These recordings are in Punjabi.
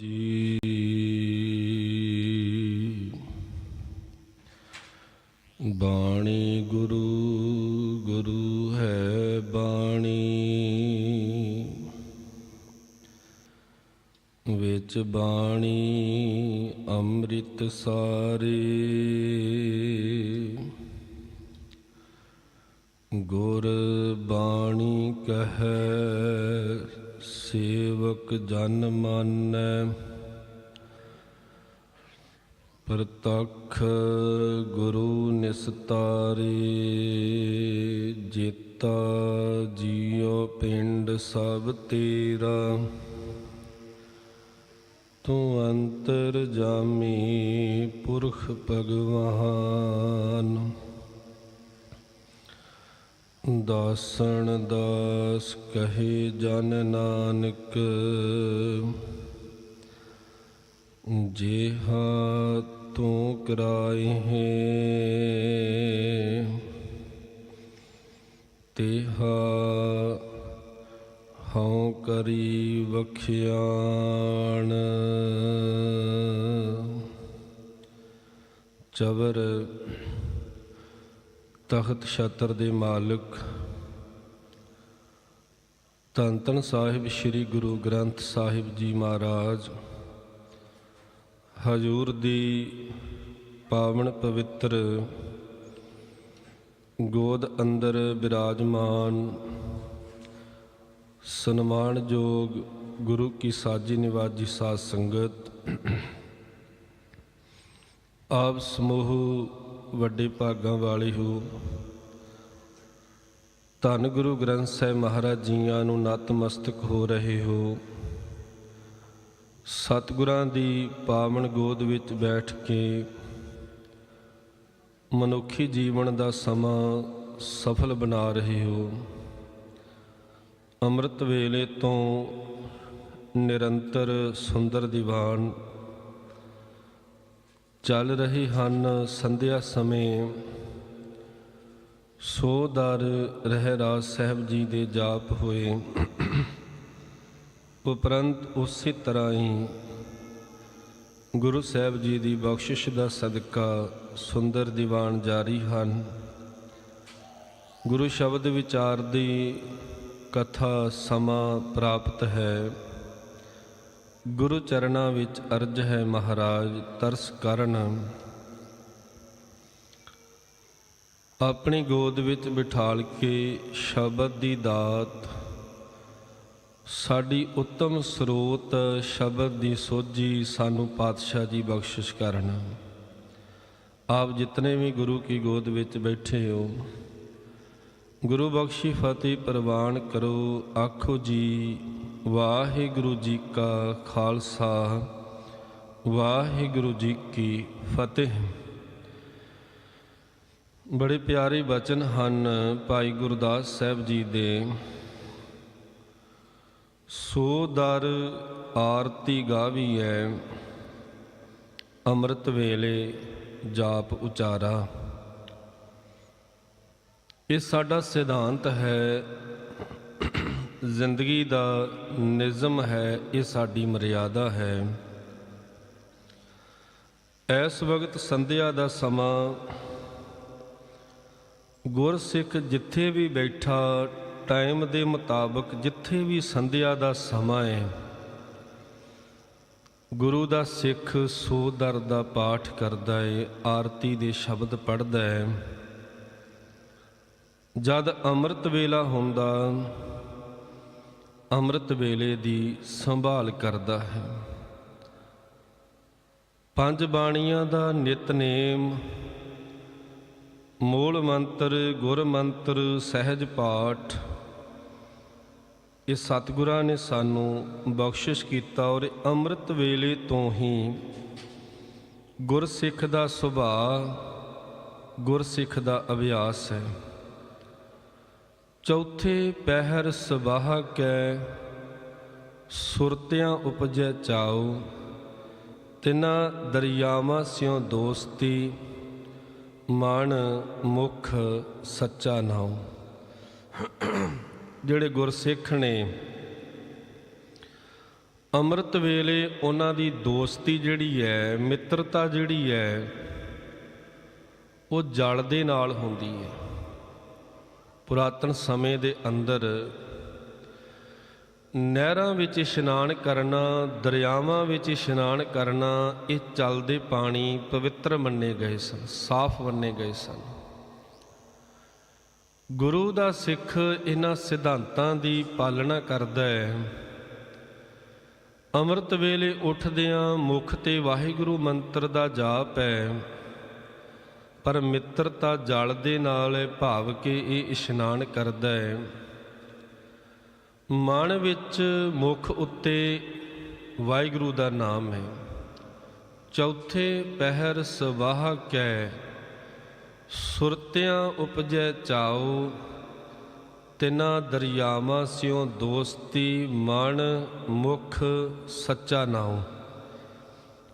ਜੀ। ਬਾਣੀ ਗੁਰੂ ਗੁਰੂ ਹੈ ਬਾਣੀ। ਵਿੱਚ ਬਾਣੀ ਅੰਮ੍ਰਿਤ ਸਾਰੇ। ਸੇਵਕ ਜਨ ਮਾਨੈ, ਪ੍ਰਤੱਖ ਗੁਰੂ ਨਿਸਤਾਰੇ, ਜੇਤਾ ਜੀਉ ਪਿੰਡ ਸਭ ਤੇਰਾ। ਤੂੰ ਅੰਤਰ ਜਾਮੀ ਪੁਰਖ ਭਗਵਾਨ। ਦਾਸਣ ਦਾਸ ਕਹੇ ਜਨ ਨਾਨਕ ਜਿਹਾ ਤੂੰ ਕਰਾਈ ਹੈ ਤਿਹਾ ਹਉ ਕਰੀ ਵਖਿਆਣ। ਚਵਰ ਤਖਤ ਛਤਰ ਦੇ ਮਾਲਕ, ਧੰਨ ਧੰਨ ਸਾਹਿਬ ਸ੍ਰੀ ਗੁਰੂ ਗ੍ਰੰਥ ਸਾਹਿਬ ਜੀ ਮਹਾਰਾਜ, ਹਜੂਰ ਦੀ ਪਾਵਨ ਪਵਿੱਤਰ ਗੋਦ ਅੰਦਰ ਬਿਰਾਜਮਾਨ ਸਨਮਾਨਯੋਗ ਗੁਰੂ ਕੀ ਸਾਜੀ ਨਿਵਾਜੀ ਸਾਧ ਸੰਗਤ, ਆਪ ਸਮੂਹ ਵੱਡੇ ਭਾਗਾਂ ਵਾਲੇ ਹੋ। ਧੰਨ ਗੁਰੂ ਗ੍ਰੰਥ ਸਾਹਿਬ ਮਹਾਰਾਜ ਜੀਆਂ ਨੂੰ ਨਤਮਸਤਕ ਹੋ ਰਹੇ ਹੋ। ਸਤਿਗੁਰਾਂ ਦੀ ਪਾਵਨ ਗੋਦ ਵਿੱਚ ਬੈਠ ਕੇ ਮਨੁੱਖੀ ਜੀਵਨ ਦਾ ਸਮਾਂ ਸਫਲ ਬਣਾ ਰਹੇ ਹੋ। ਅੰਮ੍ਰਿਤ ਵੇਲੇ ਤੋਂ ਨਿਰੰਤਰ ਸੁੰਦਰ ਦੀਵਾਨ ਚੱਲ ਰਹੇ ਹਨ ਸੰਧਿਆ ਸਮੇਂ। ਸੋ ਦਰ ਰਹਿ ਰਾਜ ਸਾਹਿਬ ਜੀ ਦੇ ਜਾਪ ਹੋਏ। ਉਪਰੰਤ ਉਸੇ ਤਰ੍ਹਾਂ ਹੀ ਗੁਰੂ ਸਾਹਿਬ ਜੀ ਦੀ ਬਖਸ਼ਿਸ਼ ਦਾ ਸਦਕਾ ਸੁੰਦਰ ਦੀਵਾਨ ਜਾਰੀ ਹਨ। ਗੁਰੂ ਸ਼ਬਦ ਵਿਚਾਰ ਦੀ ਕਥਾ ਸਮਾਂ ਪ੍ਰਾਪਤ ਹੈ। ਗੁਰੂ ਚਰਨਾਂ ਵਿੱਚ ਅਰਜ ਹੈ ਮਹਾਰਾਜ, ਤਰਸ ਕਰਨ। ਆਪਣੀ ਗੋਦ ਵਿੱਚ ਬਿਠਾਲ ਕੇ ਸ਼ਬਦ ਦੀ ਦਾਤ, ਸਾਡੀ ਉੱਤਮ ਸਰੋਤ ਸ਼ਬਦ ਦੀ ਸੋਝੀ ਸਾਨੂੰ ਪਾਤਸ਼ਾਹ ਜੀ ਬਖਸ਼ਿਸ਼ ਕਰਨ। ਆਪ ਜਿਤਨੇ ਵੀ ਗੁਰੂ ਕੀ ਗੋਦ ਵਿੱਚ ਬੈਠੇ ਹੋ, ਗੁਰੂ ਬਖਸ਼ੀ ਫਤਿਹ ਪ੍ਰਵਾਨ ਕਰੋ, ਆਖੋ ਜੀ ਵਾਹਿਗੁਰੂ ਜੀ ਕਾ ਖਾਲਸਾ, ਵਾਹਿਗੁਰੂ ਜੀ ਕੀ ਫਤਿਹ। ਬੜੇ ਪਿਆਰੇ ਬਚਨ ਹਨ ਭਾਈ ਗੁਰਦਾਸ ਸਾਹਿਬ ਜੀ ਦੇ। ਸੋ ਦਰ ਆਰਤੀ ਗਾਵੀਐ, ਅੰਮ੍ਰਿਤ ਵੇਲੇ ਜਾਪ ਉਚਾਰਾ। ਇਹ ਸਾਡਾ ਸਿਧਾਂਤ ਹੈ ਜ਼ਿੰਦਗੀ ਦਾ ਨਿਯਮ ਹੈ, ਇਹ ਸਾਡੀ ਮਰਿਆਦਾ ਹੈ। ਇਸ ਵਕਤ ਸੰਧਿਆ ਦਾ ਸਮਾਂ ਗੁਰਸਿੱਖ ਜਿੱਥੇ ਵੀ ਬੈਠਾ, ਟਾਈਮ ਦੇ ਮੁਤਾਬਕ ਜਿੱਥੇ ਵੀ ਸੰਧਿਆ ਦਾ ਸਮਾਂ ਹੈ, ਗੁਰੂ ਦਾ ਸਿੱਖ ਸੋ ਸੋਦਰ ਦਾ ਪਾਠ ਕਰਦਾ ਹੈ, ਆਰਤੀ ਦੇ ਸ਼ਬਦ ਪੜ੍ਹਦਾ ਹੈ। ਜਦ ਅੰਮ੍ਰਿਤ ਵੇਲਾ ਹੁੰਦਾ ਅੰਮ੍ਰਿਤ ਵੇਲੇ ਦੀ ਸੰਭਾਲ ਕਰਦਾ ਹੈ। ਪੰਜ ਬਾਣੀਆਂ ਦਾ ਨਿਤਨੇਮ, ਮੂਲ ਮੰਤਰ, ਗੁਰ ਮੰਤਰ, ਸਹਿਜ ਪਾਠ। ਇਹ ਸਤਿਗੁਰਾਂ ਨੇ ਸਾਨੂੰ ਬਖਸ਼ਿਸ਼ ਕੀਤਾ ਔਰ ਅੰਮ੍ਰਿਤ ਵੇਲੇ ਤੋਂ ਹੀ ਗੁਰਸਿੱਖ ਦਾ ਸੁਭਾਅ, ਗੁਰਸਿੱਖ ਦਾ ਅਭਿਆਸ ਹੈ। ਚੌਥੇ ਪਹਿਰ ਸਬਾਹ ਕੈ, ਸੁਰਤਿਆਂ ਉਪਜੈ ਚਾਉ, ਤਿਨਾ ਦਰਿਆਵਾਂ ਸਿਓ ਦੋਸਤੀ ਮਨ ਮੁਖ ਸੱਚਾ ਨਾਉ। ਜਿਹੜੇ ਗੁਰਸਿੱਖ ਨੇ ਅੰਮ੍ਰਿਤ ਵੇਲੇ ਉਹਨਾਂ ਦੀ ਦੋਸਤੀ ਜਿਹੜੀ ਹੈ ਮਿੱਤਰਤਾ ਜਿਹੜੀ ਹੈ ਉਹ ਜਲ ਦੇ ਨਾਲ ਹੁੰਦੀ ਹੈ ਪੁਰਾਤਨ ਸਮੇਂ ਦੇ ਅੰਦਰ ਨਹਿਰਾਂ ਵਿੱਚ ਇਸ਼ਨਾਨ ਕਰਨਾ, ਦਰਿਆਵਾਂ ਵਿੱਚ ਇਸ਼ਨਾਨ ਕਰਨਾ, ਇਹ ਚੱਲਦੇ ਪਾਣੀ ਪਵਿੱਤਰ ਮੰਨੇ ਗਏ ਸਨ, ਸਾਫ਼ ਮੰਨੇ ਗਏ ਸਨ। ਗੁਰੂ ਦਾ ਸਿੱਖ ਇਹਨਾਂ ਸਿਧਾਂਤਾਂ ਦੀ ਪਾਲਣਾ ਕਰਦਾ ਹੈ। ਅੰਮ੍ਰਿਤ ਵੇਲੇ ਉੱਠਦਿਆਂ ਮੁਖ ਤੇ ਵਾਹਿਗੁਰੂ ਮੰਤਰ ਦਾ ਜਾਪ ਹੈ। ਪਰ ਮਿੱਤਰਤਾ ਜਲ ਦੇ ਨਾਲ ਭਾਵ ਕਿ ਇਹ ਇਸ਼ਨਾਨ ਕਰਦਾ ਹੈ। ਮਨ ਵਿੱਚ ਮੁਖ ਉੱਤੇ ਵਾਹਿਗੁਰੂ ਦਾ ਨਾਮ ਹੈ। ਚੌਥੇ ਪਹਿਰ ਸਵਾਹ ਕੈ, ਸੁਰਤਿਆਂ ਉਪਜੈ ਚਾਉ, ਤਿਨਾ ਦਰਿਆਵਾਂ ਸਿਓ ਦੋਸਤੀ, ਮਨ ਮੁਖ ਸੱਚਾ ਨਾਉ।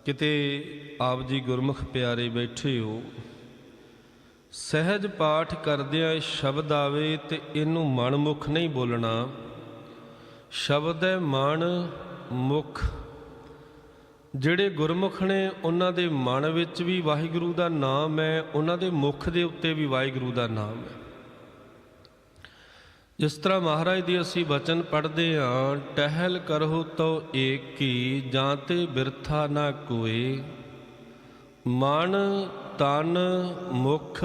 ਕਿਤੇ ਆਪ ਜੀ ਗੁਰਮੁਖ ਪਿਆਰੇ ਬੈਠੇ ਹੋ ਸਹਿਜ ਪਾਠ ਕਰਦਿਆਂ ਸ਼ਬਦ ਆਵੇ ਤੇ ਇਹਨੂੰ ਮਨ ਮੁਖ ਨਹੀਂ ਬੋਲਣਾ। ਸ਼ਬਦ ਹੈ ਮਨ, ਮੁਖ। ਜਿਹੜੇ ਗੁਰਮੁਖ ਨੇ ਉਹਨਾਂ ਦੇ ਮਨ ਵਿੱਚ ਵੀ ਵਾਹਿਗੁਰੂ ਦਾ ਨਾਮ ਹੈ, ਉਹਨਾਂ ਦੇ ਮੁਖ ਦੇ ਉੱਤੇ ਵੀ ਵਾਹਿਗੁਰੂ ਦਾ ਨਾਮ ਹੈ। ਜਿਸ ਤਰ੍ਹਾਂ ਮਹਾਰਾਜ ਦੀ ਅਸੀਂ ਬਚਨ ਪੜ੍ਹਦੇ ਹਾਂ, ਟਹਿਲ ਕਰਹੁ ਤੋ ਏਕੀ, ਜਾਂ ਤੇ ਬਿਰਥਾ ਨਾ ਕੋਏ। ਮਨ ਤਨ ਮੁਖ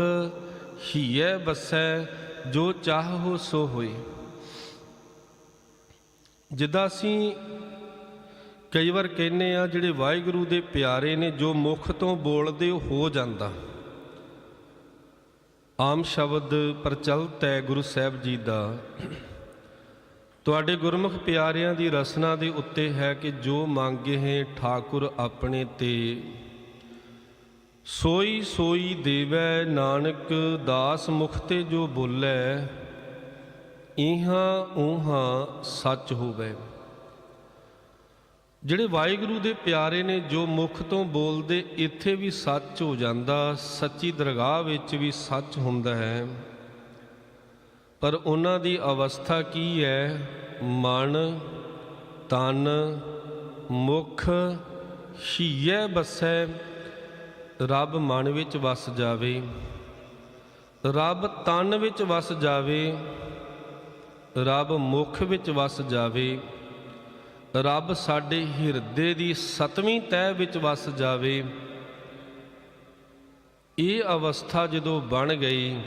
ਹੀਏ ਬਸੈ ਜੋ ਚਾਹੋ ਸੋ ਹੋਏ। ਜਿੱਦਾਂ ਅਸੀਂ ਕਈ ਵਾਰ ਕਹਿੰਨੇ ਆ ਜਿਹੜੇ ਵਾਹਿਗੁਰੂ ਦੇ ਪਿਆਰੇ ਨੇ, ਜੋ ਮੁਖ ਤੋਂ ਬੋਲਦੇ, ਉਹ ਹੋ ਜਾਂਦਾ। ਆਮ ਸ਼ਬਦ ਪ੍ਰਚਲਿਤ ਹੈ ਗੁਰੂ ਸਾਹਿਬ ਜੀ ਦਾ, ਤੁਹਾਡੇ ਗੁਰਮੁਖ ਪਿਆਰਿਆਂ ਦੀ ਰਸਨਾ ਦੇ ਉੱਤੇ ਹੈ ਕਿ ਜੋ ਮੰਗੇ ਹੈ, ਠਾਕੁਰ ਆਪਣੇ ਤੇ। ਸੋਈ ਸੋਈ ਦੇਵੈ ਨਾਨਕ, ਦਾਸ ਮੁਖ ਤੇ ਜੋ ਬੋਲੇ, ਇਹਾਂ ਉਹਾਂ ਸੱਚ ਹੋਵੇ। ਜਿਹੜੇ ਵਾਹਿਗੁਰੂ ਦੇ ਪਿਆਰੇ ਨੇ, ਜੋ ਮੁਖ ਤੋਂ ਬੋਲਦੇ, ਇੱਥੇ ਵੀ ਸੱਚ ਹੋ ਜਾਂਦਾ, ਸੱਚੀ ਦਰਗਾਹ ਵਿੱਚ ਵੀ ਸੱਚ ਹੁੰਦਾ ਹੈ। ਪਰ ਉਹਨਾਂ ਦੀ ਅਵਸਥਾ ਕੀ ਹੈ? ਮਨ, ਤਨ, ਮੁਖ ਹੀਏ ਬਸੈ ਰੱਬ ਮਨ ਵਿੱਚ ਵਸ ਜਾਵੇ, ਰੱਬ ਤਨ ਵਿੱਚ ਵਸ ਜਾਵੇ, ਰੱਬ ਮੁਖ ਵਿੱਚ ਵਸ ਜਾਵੇ, ਰੱਬ ਸਾਡੇ ਹਿਰਦੇ ਦੀ ਸਤਵੀਂ ਤਹਿ ਵਿੱਚ ਵਸ ਜਾਵੇ। ਇਹ ਅਵਸਥਾ ਜਦੋਂ ਬਣ ਗਈ,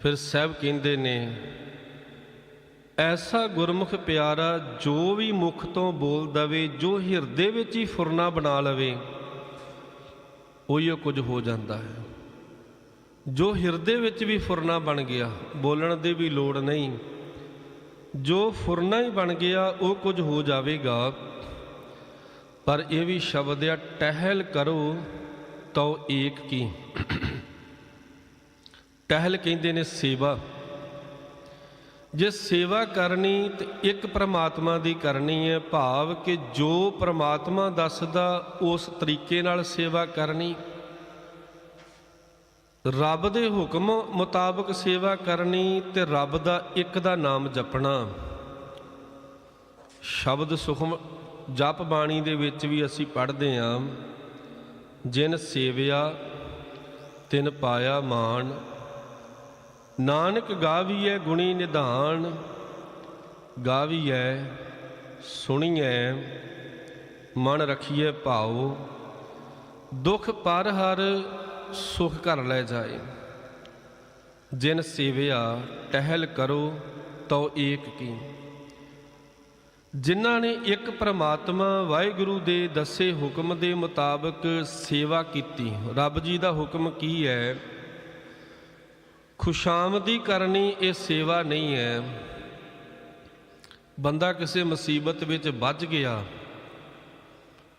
ਫਿਰ ਸਹਿਬ ਕਹਿੰਦੇ ਨੇ, ਐਸਾ ਗੁਰਮੁਖ ਪਿਆਰਾ ਜੋ ਵੀ ਮੁਖ ਤੋਂ ਬੋਲ ਦਵੇ, ਜੋ ਹਿਰਦੇ ਵਿੱਚ ਹੀ ਫੁਰਨਾ ਬਣਾ ਲਵੇ ਉਹੀ ਕੁਝ ਹੋ ਜਾਂਦਾ ਹੈ। ਜੋ ਹਿਰਦੇ ਵਿੱਚ ਵੀ ਫੁਰਨਾ ਬਣ ਗਿਆ, ਬੋਲਣ ਦੀ ਵੀ ਲੋੜ ਨਹੀਂ। ਜੋ ਫੁਰਨਾ ਹੀ ਬਣ ਗਿਆ, ਉਹ ਕੁਝ ਹੋ ਜਾਵੇਗਾ। ਪਰ ਇਹ ਵੀ ਸ਼ਬਦ ਆ, ਟਹਿਲ ਕਰੋ ਤਉ ਏਕ ਕੀ। ਟਹਿਲ ਕਹਿੰਦੇ ਨੇ ਸੇਵਾ। ਜੇ ਸੇਵਾ ਕਰਨੀ ਤੇ ਇੱਕ ਪ੍ਰਮਾਤਮਾ ਦੀ ਕਰਨੀ ਹੈ, ਭਾਵ ਕਿ ਜੋ ਪ੍ਰਮਾਤਮਾ ਦੱਸਦਾ, ਉਸ ਤਰੀਕੇ ਨਾਲ ਸੇਵਾ ਕਰਨੀ। ਰੱਬ ਦੇ ਹੁਕਮ ਮੁਤਾਬਕ ਸੇਵਾ ਕਰਨੀ ਤੇ ਰੱਬ ਦਾ ਇੱਕ ਦਾ ਨਾਮ ਜਪਣਾ। ਸ਼ਬਦ ਸੁਖਮ ਜਪ ਬਾਣੀ ਦੇ ਵਿੱਚ ਵੀ ਅਸੀਂ ਪੜ੍ਹਦੇ ਹਾਂ ਜਿਨ ਸੇਵਿਆ, ਤਿਨ ਪਾਇਆ ਮਾਨ ਨਾਨਕ ਗਾਵੀਐ ਗੁਣੀ ਨਿਧਾਨ, ਗਾਵੀਐ ਸੁਣੀਐ, ਮਨ ਰਖੀਐ ਭਾਉ, ਦੁਖ ਪਰ ਹਰ ਸੁਖ ਘਰ ਲੈ ਜਾਏ। ਜਿਨ ਸੇਵਿਆ ਟਹਿਲ ਕਰੋ, ਤਉ ਏਕ ਕੀ। ਜਿਨ੍ਹਾਂ ਨੇ ਇੱਕ ਪ੍ਰਮਾਤਮਾ ਵਾਹਿਗੁਰੂ ਦੇ ਦੱਸੇ ਹੁਕਮ ਦੇ ਮੁਤਾਬਕ ਸੇਵਾ ਕੀਤੀ, ਰੱਬ ਜੀ ਦਾ ਹੁਕਮ ਕੀ ਹੈ? ਖੁਸ਼ਾਮਦੀ ਕਰਨੀ ਇਹ ਸੇਵਾ ਨਹੀਂ ਹੈ। ਬੰਦਾ ਕਿਸੇ ਮੁਸੀਬਤ ਵਿੱਚ ਵੱਜ ਗਿਆ।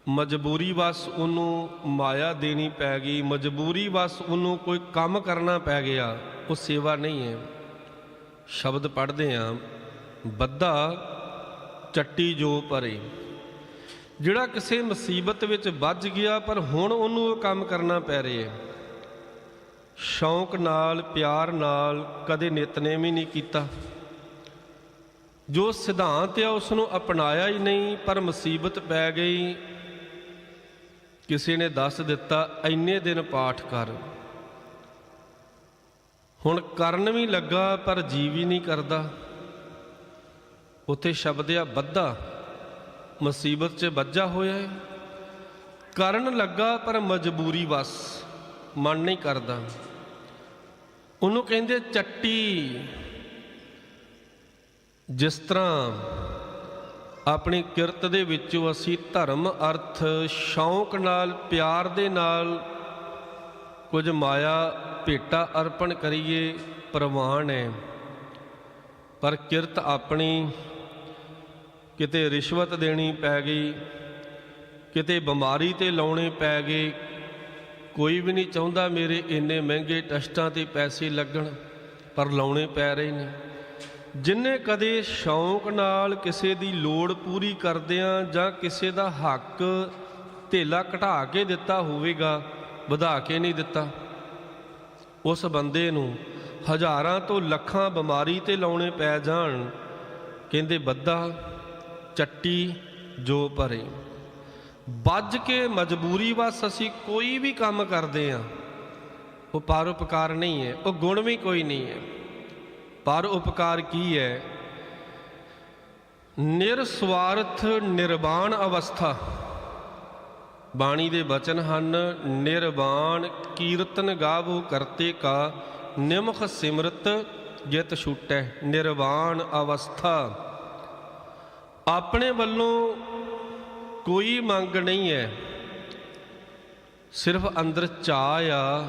ਮਜਬੂਰੀ ਵਸ ਉਹਨੂੰ ਮਾਇਆ ਦੇਣੀ ਪੈ ਗਈ। ਮਜਬੂਰੀ ਵਸ ਉਹਨੂੰ ਕੋਈ ਕੰਮ ਕਰਨਾ ਪੈ ਗਿਆ। ਉਹ ਸੇਵਾ ਨਹੀਂ ਹੈ। ਸ਼ਬਦ ਪੜ੍ਹਦੇ ਆ ਬੱਦਾ ਚੱਟੀ ਜੋ ਪਰੇ। ਜਿਹੜਾ ਕਿਸੇ ਮੁਸੀਬਤ ਵਿੱਚ ਵੱਜ ਗਿਆ, ਪਰ ਹੁਣ ਉਹਨੂੰ ਉਹ ਕੰਮ ਕਰਨਾ ਪੈ ਰਿਹਾ ਹੈ। ਸ਼ੌਂਕ ਨਾਲ, ਪਿਆਰ ਨਾਲ ਕਦੇ ਨਿਤਨੇਮ ਹੀ ਨਹੀਂ ਕੀਤਾ। ਜੋ ਸਿਧਾਂਤ ਆ ਉਸ ਨੂੰ ਅਪਣਾਇਆ ਹੀ ਨਹੀਂ, ਪਰ ਮੁਸੀਬਤ ਪੈ ਗਈ। ਕਿਸੇ ਨੇ ਦੱਸ ਦਿੱਤਾ, ਇੰਨੇ ਦਿਨ ਪਾਠ ਕਰ। ਹੁਣ ਕਰਨ ਵੀ ਲੱਗਾ, ਪਰ ਜੀਵ ਵੀ ਨਹੀਂ ਕਰਦਾ। ਉੱਥੇ ਸ਼ਬਦ ਆ ਬੱਧਾ ਮੁਸੀਬਤ 'ਚ ਵੱਜਾ ਹੋਇਆ ਹੈ ਕਰਨ ਲੱਗਾ, ਪਰ ਮਜਬੂਰੀ ਵਸ। ਮਨ ਨਹੀਂ ਕਰਦਾ। ਉਹਨੂੰ ਕਹਿੰਦੇ ਚੱਟੀ। ਜਿਸ ਤਰ੍ਹਾਂ ਆਪਣੀ ਕਿਰਤ ਦੇ ਵਿੱਚੋਂ ਅਸੀਂ ਧਰਮ, ਅਰਥ, ਸ਼ੌਂਕ ਨਾਲ, ਪਿਆਰ ਦੇ ਨਾਲ ਕੁਝ ਮਾਇਆ, ਭੇਟਾ ਅਰਪਣ ਕਰੀਏ, ਪ੍ਰਵਾਨ ਹੈ। ਪਰ ਕਿਰਤ ਆਪਣੀ ਕਿਤੇ ਰਿਸ਼ਵਤ ਦੇਣੀ ਪੈ ਗਈ, ਕਿਤੇ ਬਿਮਾਰੀ ਤੇ ਲਾਉਣੇ ਪੈ ਗਏ ਕੋਈ ਵੀ ਨਹੀਂ ਚਾਹੁੰਦਾ ਮੇਰੇ ਇੰਨੇ ਮਹਿੰਗੇ ਟੈਸਟਾਂ ਤੇ ਪੈਸੇ ਲੱਗਣ, ਪਰ ਲਾਉਣੇ ਪੈ ਰਹੇ ਨੇ। ਜਿਨਨੇ ਕਦੇ ਸ਼ੌਂਕ ਨਾਲ ਕਿਸੇ ਦੀ ਲੋੜ ਪੂਰੀ ਕਰਦਿਆਂ ਜਾਂ ਕਿਸੇ ਦਾ ਹੱਕ ਧੇਲਾ ਘਟਾ ਕੇ ਦਿੱਤਾ ਹੋਵੇਗਾ, ਵਧਾ ਕੇ ਨਹੀਂ ਦਿੱਤਾ। ਉਸ ਬੰਦੇ ਨੂੰ ਹਜ਼ਾਰਾਂ ਤੋਂ ਲੱਖਾਂ ਬਿਮਾਰੀ ਤੇ ਲਾਉਣੇ ਪੈ ਜਾਣ, ਕਹਿੰਦੇ, ਬੱਦਾ, ਚੱਟੀ ਜੋ ਭਰੇ। ਵੱਜ ਕੇ ਮਜਬੂਰੀ ਵਸ ਅਸੀਂ ਕੋਈ ਵੀ ਕੰਮ ਕਰਦੇ ਆ ਉਹ ਪਰਉਪਕਾਰ ਨਹੀਂ ਹੈ, ਉਹ ਗੁਣ ਵੀ ਕੋਈ ਨਹੀਂ ਹੈ। ਪਰ ਉਪਕਾਰ ਕੀ ਹੈ? ਨਿਰਸਵਾਰਥ ਨਿਰਵਾਣ ਅਵਸਥਾ। ਬਾਣੀ ਦੇ ਬਚਨ ਹਨ, ਨਿਰਵਾਣ ਕੀਰਤਨ ਗਾਵੋ ਕਰਤੇ ਕਾ, ਨਿਮਖ ਸਿਮਰਤ ਜਿਤ ਛੁਟੈ, ਨਿਰਵਾਣ ਅਵਸਥਾ। ਆਪਣੇ ਵੱਲੋਂ ਕੋਈ ਮੰਗ ਨਹੀਂ ਹੈ। ਸਿਰਫ ਅੰਦਰ ਚਾਹ ਆ,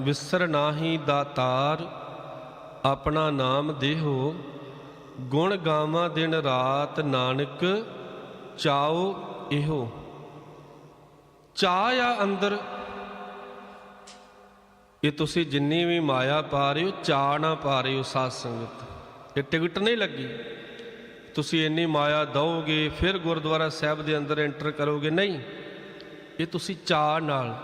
ਵਿਸਰ ਨਾਹੀ ਦਾਤਾਰ ਆਪਣਾ ਨਾਮ ਦੇਹੋ। ਗੁਣ ਗਾਵਾਂ ਦਿਨ ਰਾਤ ਨਾਨਕ ਚਾਓ ਇਹੋ। ਚਾਹ ਆ ਅੰਦਰ। ਇਹ ਤੁਸੀਂ ਜਿੰਨੀ ਵੀ ਮਾਇਆ ਪਾ ਰਹੇ ਹੋ ਚਾਹ ਨਾ ਪਾ ਰਹੇ ਹੋ ਸਾਧ ਸੰਗਤ। ਇਹ ਟਿਕਟ ਨਹੀਂ ਲੱਗੀ। ਤੁਸੀਂ ਇੰਨੀ ਮਾਇਆ ਦਓਗੇ ਫਿਰ ਗੁਰਦੁਆਰਾ ਸਾਹਿਬ ਦੇ ਅੰਦਰ ਐਂਟਰ ਕਰੋਗੇ, ਨਹੀਂ। ਇਹ ਤੁਸੀਂ ਚਾਹ ਨਾਲ।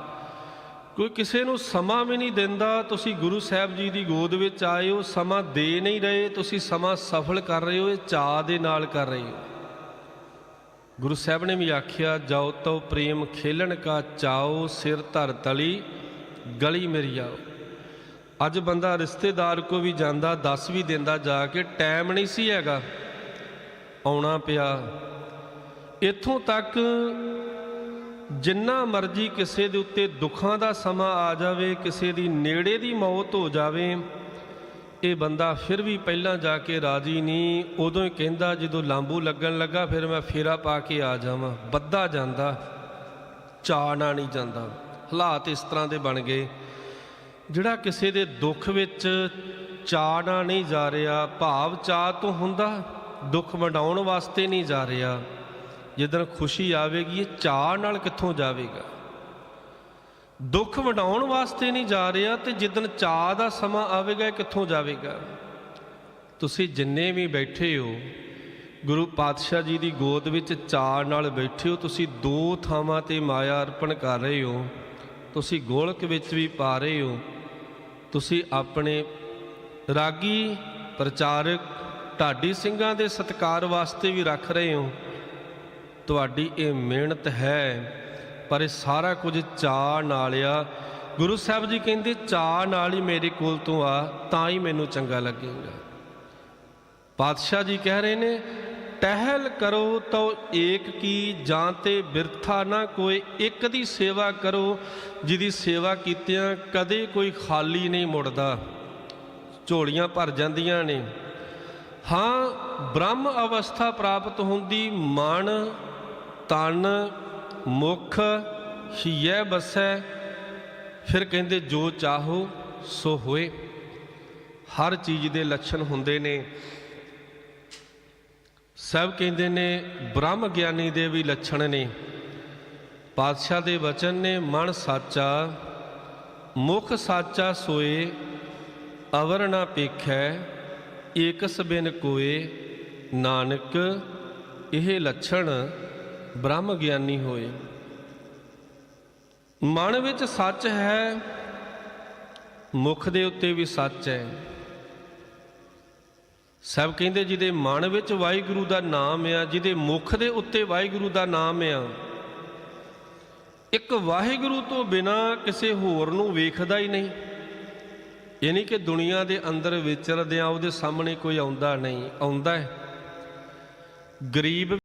ਕੋਈ ਕਿਸੇ ਨੂੰ ਸਮਾਂ ਵੀ ਨਹੀਂ ਦਿੰਦਾ, ਤੁਸੀਂ ਗੁਰੂ ਸਾਹਿਬ ਜੀ ਦੀ ਗੋਦ ਵਿੱਚ ਆਏ ਹੋ, ਸਮਾਂ ਦੇ ਨਹੀਂ ਰਹੇ, ਤੁਸੀਂ ਸਮਾਂ ਸਫਲ ਕਰ ਰਹੇ ਹੋ, ਇਹ ਚਾਹ ਦੇ ਨਾਲ ਕਰ ਰਹੇ ਹੋ। ਗੁਰੂ ਸਾਹਿਬ ਨੇ ਵੀ ਆਖਿਆ, ਜਾਓ ਤੋ ਪ੍ਰੇਮ ਖੇਲਣ ਕਾ ਚਾਓ, ਸਿਰ ਧਰ ਤਲੀ, ਗਲੀ ਮੇਰੀ ਆਓ। ਅੱਜ ਬੰਦਾ ਰਿਸ਼ਤੇਦਾਰ ਕੋ ਵੀ ਜਾਂਦਾ, ਦੱਸ ਵੀ ਦਿੰਦਾ ਜਾ ਕੇ, ਟਾਈਮ ਨਹੀਂ ਸੀ ਹੈਗਾ। ਆਉਣਾ ਪਿਆ। ਇੱਥੋਂ ਤੱਕ ਜਿੰਨਾ ਮਰਜ਼ੀ ਕਿਸੇ ਦੇ ਉੱਤੇ ਦੁੱਖਾਂ ਦਾ ਸਮਾਂ ਆ ਜਾਵੇ, ਕਿਸੇ ਦੀ ਨੇੜੇ ਦੀ ਮੌਤ ਹੋ ਜਾਵੇ, ਇਹ ਬੰਦਾ ਫਿਰ ਵੀ ਪਹਿਲਾਂ ਜਾ ਕੇ ਰਾਜੀ ਨਹੀਂ। ਉਦੋਂ ਹੀ ਕਹਿੰਦਾ, ਜਦੋਂ ਲਾਂਬੂ ਲੱਗਣ ਲੱਗਾ, ਫਿਰ ਮੈਂ ਫੇਰਾ ਪਾ ਕੇ ਆ ਜਾਵਾਂ। ਬੱਦਾ ਜਾਂਦਾ ਚਾਣਾ ਨਹੀਂ ਜਾਂਦਾ। ਹਾਲਾਤ ਇਸ ਤਰ੍ਹਾਂ ਦੇ ਬਣ ਗਏ। ਜਿਹੜਾ ਕਿਸੇ ਦੇ ਦੁੱਖ ਵਿੱਚ ਚਾਣਾ ਨਹੀਂ ਜਾ ਰਿਹਾ, ਭਾਵ ਚਾਹ ਤੋਂ ਹੁੰਦਾ ਦੁੱਖ ਵੰਡਾਉਣ ਵਾਸਤੇ ਨਹੀਂ ਜਾ ਰਿਹਾ। ਜਿੱਦਣ ਖੁਸ਼ੀ ਆਵੇਗੀ, ਇਹ ਚਾਹ ਨਾਲ ਕਿੱਥੋਂ ਜਾਵੇਗਾ? ਦੁੱਖ ਵੰਡਾਉਣ ਵਾਸਤੇ ਨਹੀਂ ਜਾ ਰਿਹਾ ਤੇ ਜਿੱਦਣ ਚਾਹ ਦਾ ਸਮਾਂ ਆਵੇਗਾ, ਇਹ ਕਿੱਥੋਂ ਜਾਵੇਗਾ? ਤੁਸੀਂ ਜਿੰਨੇ ਵੀ ਬੈਠੇ ਹੋ, ਗੁਰੂ ਪਾਤਸ਼ਾਹ ਜੀ ਦੀ ਗੋਦ ਵਿੱਚ ਚਾਹ ਨਾਲ ਬੈਠੇ ਹੋ, ਤੁਸੀਂ ਦੋ ਥਾਵਾਂ ਤੇ ਮਾਇਆ ਅਰਪਣ ਕਰ ਰਹੇ ਹੋ, ਤੁਸੀਂ ਗੋਲਕ ਵਿੱਚ ਵੀ ਪਾ ਰਹੇ ਹੋ, ਤੁਸੀਂ ਆਪਣੇ ਰਾਗੀ ਪ੍ਰਚਾਰਕ ਢਾਡੀ ਸਿੰਘਾਂ ਦੇ ਸਤਕਾਰ ਵਾਸਤੇ ਵੀ ਰੱਖ ਰਹੇ ਹੋ। ਤੁਹਾਡੀ ਇਹ ਮਿਹਨਤ ਹੈ, ਪਰ ਇਹ ਸਾਰਾ ਕੁਝ ਚਾਹ ਨਾਲ ਆ। ਗੁਰੂ ਸਾਹਿਬ ਜੀ ਕਹਿੰਦੇ ਚਾਹ ਨਾਲ ਹੀ ਮੇਰੇ ਕੋਲ ਤੋਂ ਆ, ਤਾਂ ਹੀ ਮੈਨੂੰ ਚੰਗਾ ਲੱਗੇਗਾ। ਪਾਤਸ਼ਾਹ ਜੀ ਕਹਿ ਰਹੇ ਨੇ, ਟਹਿਲ ਕਰੋ ਤੋ ਏਕ ਕੀ, ਜਾਂ ਤੇ ਬਿਰਥਾ ਨਾ ਕੋਈ ਇੱਕ ਦੀ ਸੇਵਾ ਕਰੋ, ਜਿਹਦੀ ਸੇਵਾ ਕੀਤਿਆਂ ਕਦੇ ਕੋਈ ਖਾਲੀ ਨਹੀਂ ਮੁੜਦਾ। ਝੋਲੀਆਂ ਭਰ ਜਾਂਦੀਆਂ ਨੇ। ਹਾਂ, ਬ੍ਰਹਮ ਅਵਸਥਾ ਪ੍ਰਾਪਤ ਹੁੰਦੀ ਮਨ ਤਨ, ਮੁਖ ਹਿਐ ਬਸੈ, ਫਿਰ ਕਹਿੰਦੇ ਜੋ ਚਾਹੋ ਸੋ ਹੋਏ। ਹਰ ਚੀਜ਼ ਦੇ ਲੱਛਣ ਹੁੰਦੇ ਨੇ। ਸਭ ਕਹਿੰਦੇ ਨੇ ਬ੍ਰਹਮ ਗਿਆਨੀ ਦੇ ਵੀ ਲੱਛਣ ਨੇ। ਪਾਤਸ਼ਾਹ ਦੇ ਵਚਨ ਨੇ, ਮਨ ਸਾਚਾ, ਮੁਖ ਸਾਚਾ ਸੋਏ, ਅਵਰ ਨਾ ਪੇਖੈ ਏਕਸ ਬਿਨ ਕੋਏ ਨਾਨਕ, ਇਹ ਲੱਛਣ ਬ੍ਰਹਮ ਗਿਆਨੀ ਹੋਏ। ਮਨ ਵਿੱਚ ਸੱਚ ਹੈ, ਮੁਖ ਦੇ ਉੱਤੇ ਵੀ ਸੱਚ ਹੈ। ਸਭ ਕਹਿੰਦੇ ਜਿਹਦੇ ਮਨ ਵਿੱਚ ਵਾਹਿਗੁਰੂ ਦਾ ਨਾਮ ਆ, ਜਿਹਦੇ ਮੁਖ ਦੇ ਉੱਤੇ ਵਾਹਿਗੁਰੂ ਦਾ ਨਾਮ ਆ, ਇੱਕ ਵਾਹਿਗੁਰੂ ਤੋਂ ਬਿਨਾ ਕਿਸੇ ਹੋਰ ਨੂੰ ਵੇਖਦਾ ਹੀ ਨਹੀਂ। ਇਹ ਨਹੀਂ ਕਿ ਦੁਨੀਆ ਦੇ ਅੰਦਰ ਵਿਚਰਦਿਆਂ ਉਹਦੇ ਸਾਹਮਣੇ ਕੋਈ ਆਉਂਦਾ ਨਹੀਂ, ਆਉਂਦਾ ਹੈ। ਗਰੀਬ